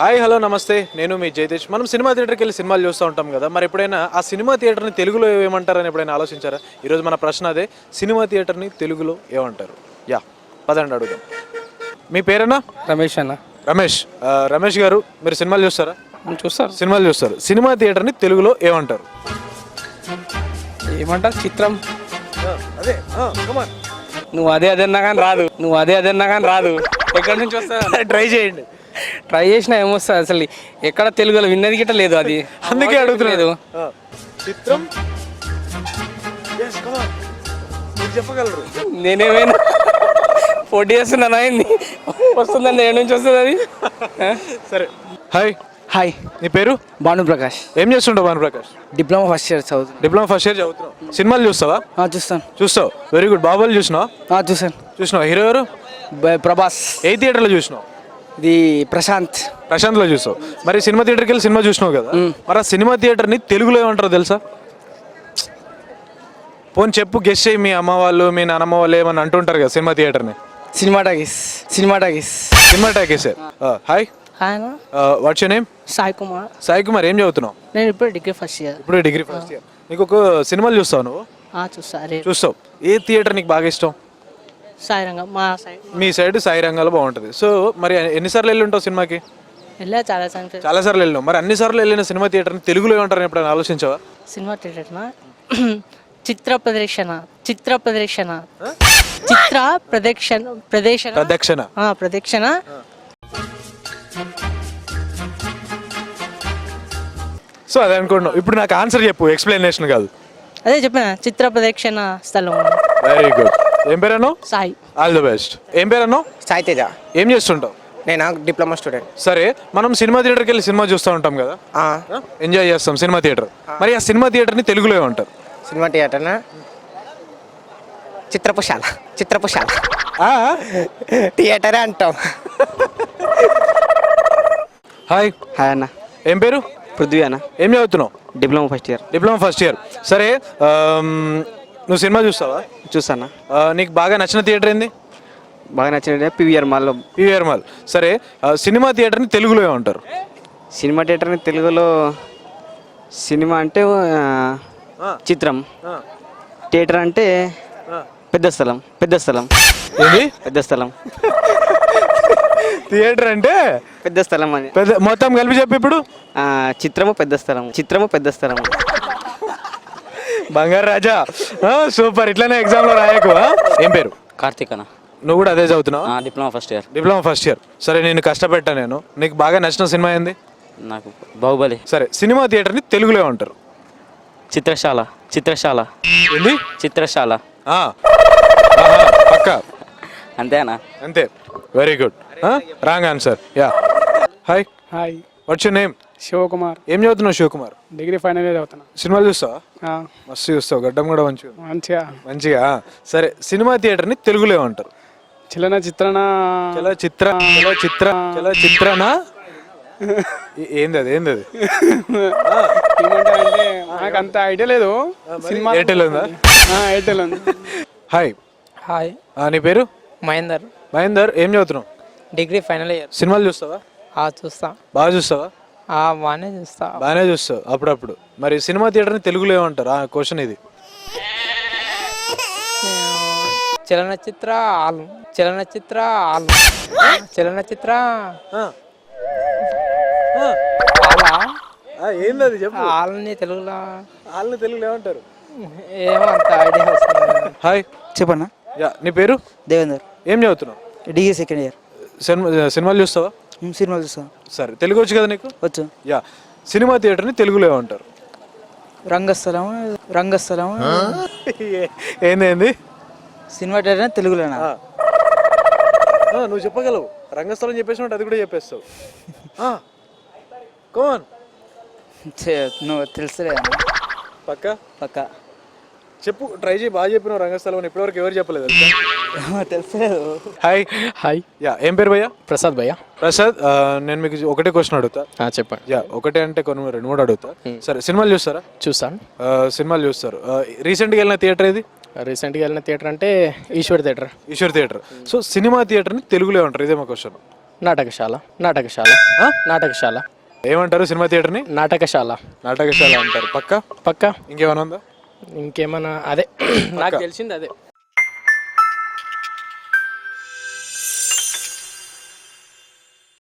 Hi hello నమస్తే. నేను మీ జయతేష్ మనం సినిమా థియేటర్కి వెళ్ళి సినిమాలు చూస్తూ ఉంటాం కదా. మరి ఎప్పుడైనా ఆ సినిమా థియేటర్ని తెలుగులో ఏమంటారని ఎప్పుడైనా ఆలోచించారా? ఈరోజు మన ప్రశ్న అదే. సినిమా థియేటర్ని తెలుగులో ఏమంటారు? యా పదండి అడుగుదాం. మీ పేరేనా రమేష్ అన్న. రమేష్. ఆ, రమేష్ గారు మీరు సినిమాలు చూస్తారా? చూస్తారు. సినిమాలు చూస్తారు. సినిమా థియేటర్ని తెలుగులో ఏమంటారు? ఏమంటారు? చిత్రం. అదే. నువ్వు అదే అదే అన్నా కానీ రాదు. నువ్వు అదే అదే అన్నా కానీ రాదు. ఎక్కడి నుంచి వస్తా ట్రై చేయండి. ట్రై చేసినా ఏమొస్తుంది అసలు? ఎక్కడ తెలుగులో విన్నది గిట్ట లేదు అది. అందుకే అడుగుతున్నాడు చిత్రం? చెప్పగలరు. నేనేమైనా పోటీ చేస్తున్నాను అయింది వస్తుందండి ఏ నుంచి వస్తుంది అది? సరే. హాయ్ హాయ్ నీ పేరు? భానుప్రకాష్. ఏం చేస్తుంటావు Bhanu Prakash diploma first year చదువుతుంది డిప్లొమా ఫస్ట్ ఇయర్ చదువుతున్నావు. సినిమాలు చూస్తావా? ఆ, చూస్తాను. చూస్తావు. వెరీ గుడ్ బాబాలు చూసినావా? ఆ, చూసాను చూసినావు? హీరో ఎవరు? బ- ప్రభాస్. ఏ థియేటర్లో చూసినావు? ఇది ప్రశాంత్. ప్రశాంత్లో చూసావు. మరి సినిమా థియేటర్కి వెళ్ళి సినిమా చూసినావు కదా? మరి ఆ సినిమా థియేటర్ని తెలుగులో ఏమంటారో తెలుసా? పోనీ చెప్పు గెస్ట్ చేయి మీ అమ్మ వాళ్ళు మీ నాన్నమ్మ వాళ్ళు ఏమని అంటుంటారు కదా సినిమా థియేటర్ని? సినిమాటాగిస్ సినిమాటాగిస్ సినిమా టాకీసే. హాయ్ ఆయన what's you name Sai Kumar. Sai Kumar ఏం చదువుతున్నావు? నేను ఇప్పుడు డిగ్రీ ఫస్ట్ ఇయర్. ఇప్పుడు డిగ్రీ ఫస్ట్ ఇయర్. నీకు ఒక సినిమాలు చూస్తావు నువ్వు? చూస్తా చూస్తావు. ఏ థియేటర్ నీకు బాగా ఇష్టం? మా సైడ్. మీ సైడ్ సాయి రంగాలు బాగుంటుంది. సో మరి ఎన్నిసార్లు వెళ్ళి ఉంటావు సినిమాకి? వెళ్ళా చాలా సాంగ్స్ చాలా సార్లు వెళ్ళినావు. మరి అన్ని సార్లు వెళ్ళిన సినిమా థియేటర్ని తెలుగులో ఏమంటారని ఎప్పుడైనా ఆలోచించావా? సినిమా థియేటర్నా? చిత్ర ప్రదర్శన చిత్ర ప్రదర్శన. చిత్ర ప్రదక్షణ ప్రదర్శన ప్రదక్షిణ. ఆ, ప్రదక్షిణ. సో అదే అనుకుంటున్నావు. ఇప్పుడు నాకు ఆన్సర్ చెప్పు. ఎక్స్ప్లెనేషన్ కాదు. అదే చెప్పిన? చిత్ర ప్రదక్షిణ స్థలం. వెరీ గుడ్ ఏం పేరు అన్నావు సాయి. ఆల్ ది బెస్ట్ ఏం పేరు అన్నావు సాయి తేజ. ఏం చేస్తుంటావు? నేను? Diploma student. సరే మనం సినిమా థియేటర్కి వెళ్ళి సినిమా చూస్తూ ఉంటాం కదా? ఎంజాయ్ చేస్తాం సినిమా థియేటర్. మరి ఆ సినిమా థియేటర్ని తెలుగులో ఏమంటారు? సినిమా థియేటర్నా? చిత్రపుశాల చిత్రపుశాల థియేటరే అంటాం. హాయ్ హాయ్ అన్న. ఏం పేరు? పృథ్వీ అన్న. ఏం చదువుతున్నావు? Diploma first year. Diploma first year. సరే నువ్వు సినిమా చూస్తావా? చూస్తానా. నీకు బాగా నచ్చిన థియేటర్ ఏంది? బాగా నచ్చిన పివిఆర్ మాల్లో. PVR mall. సరే సినిమా థియేటర్ని తెలుగులో ఏమంటారు సినిమా థియేటర్ని తెలుగులో సినిమా అంటే చిత్రం. థియేటర్ అంటే పెద్ద స్థలం పెద్ద స్థలం. ఏంది? పెద్ద స్థలం. థియేటర్ అంటే? పెద్ద స్థలం అని. పెద్ద మొత్తం కలిపి చెప్పు ఇప్పుడు. చిత్రము పెద్ద స్థలం. చిత్రము పెద్ద స్థలం. బంగారు రాజా. ఆ, సూపర్. ఇట్లానే ఎగ్జామ్లో రాయకు ఆ? ఏం పేరు? కార్తీక్ అన్న. నువ్వు కూడా అదే చదువుతున్నావు? ఆ, diploma first year diploma first year సరే నేను కష్టపెట్టా నేను. నీకు బాగా నచ్చిన సినిమా ఏంది? నాకు బాహుబలి. సరే సినిమా థియేటర్ని తెలుగులో ఏమంటారు? చిత్రశాల. చిత్రశాల. ఏంది? చిత్రశాల. పక్కా. అంతేనా అంతే. Very good wrong answer. Yeah. Hi hi what's your name Shivakumar. ఏం చదువుతున్నావు శివకుమార్? డిగ్రీ ఫైనల్ ఇయర్ చదువుతున్నా. సినిమాలు చూస్తావా? మస్తు చూస్తావు గడ్డం కూడా మంచిగా మంచిగా. మంచిగా సరే సినిమా థియేటర్ని తెలుగులో ఏమంటారు? చిల్లన చిత్రన? చల చిత్ర చల చిత్ర చల చిత్రనా? ఏ- ఏంది అది ఏంది అది? ఏమంటారు అంటే నాకు అంత ఐడియా లేదు సినిమా ఎయిర్టెల్ ఉందా? ఎయిర్టెల్ ఉంది. హాయ్ హాయ్ నీ పేరు? మహేందర్. మహేందర్ ఏం చదువుతున్నావు? Degree final year. సినిమాలు చూస్తావా? చూస్తా. బాగా చూస్తావా? బాగానే చూస్తా. బాగానే చూస్తావు అప్పుడప్పుడు. మరి సినిమా థియేటర్ని తెలుగులో ఏమంటారు? ఆ క్వశ్చన్ ఇది. చలనచిత్ర ఆలు. చలనచిత్ర ఆలు. చలనచిత్ర ఏంది అది చెప్పు. ఆలని తెలుగులో. వాళ్ళని తెలుగులో ఏమంటారు? ఏమో అంత ఐడియా వస్తుంది. హాయ్. చెప్పన్నా. యా నీ పేరు? దేవేందర్. ఏం చదువుతున్నావు? Degree second year. సినిమా సినిమాలు చూస్తావా? సినిమా చూస్తాను సరే తెలుగు వచ్చు కదా నీకు? వచ్చు. యా సినిమా థియేటర్ని తెలుగులో ఏమంటారు? రంగస్థలం రంగస్థలం ఏంది సినిమా థియేటర్ తెలుగులోనా? ఆ. ఆ, నువ్వు చెప్పగలవు. రంగస్థలం చెప్పేసినట్టు అది కూడా చెప్పేస్తావు. కోన్ నువ్వు తెలుసులే. పక్క? పక్క. చెప్పు ట్రై చేయి బాగా చెప్పినావు రంగస్థలం అని. ఇప్పటివరకు ఎవరు చెప్పలేదు తెలుసలేదు హాయ్ హాయ్ యా ఏం పేరు భయ్యా? ప్రసాద్ భయ్య. ప్రసాద్ ఆ, నేను మీకు ఒకటే క్వశ్చన్ అడుగుతా. చెప్పండి. యా ఒకటే అంటే కొన్ని రెండు మూడు అడుగుతా. సరే సినిమాలు చూస్తారా? చూస్తాను ఆ, సినిమాలు చూస్తారు. రీసెంట్గా వెళ్ళిన థియేటర్ ఏది? రీసెంట్గా వెళ్ళిన థియేటర్ అంటే Eshwar theatre Eshwar theatre so cinema థియేటర్ని తెలుగులో ఉంటారు ఇదే మా క్వశ్చన్ నాటకశాల నాటకశాల ఆ? నాటకశాల. ఏమంటారు సినిమా థియేటర్ని నాటకశాల. నాటకశాల అంటారు. పక్క? పక్క? ఇంకేమైనా ఉందా? ఇంకేమన్నా? అదే నాకు తెలిసింది అదే.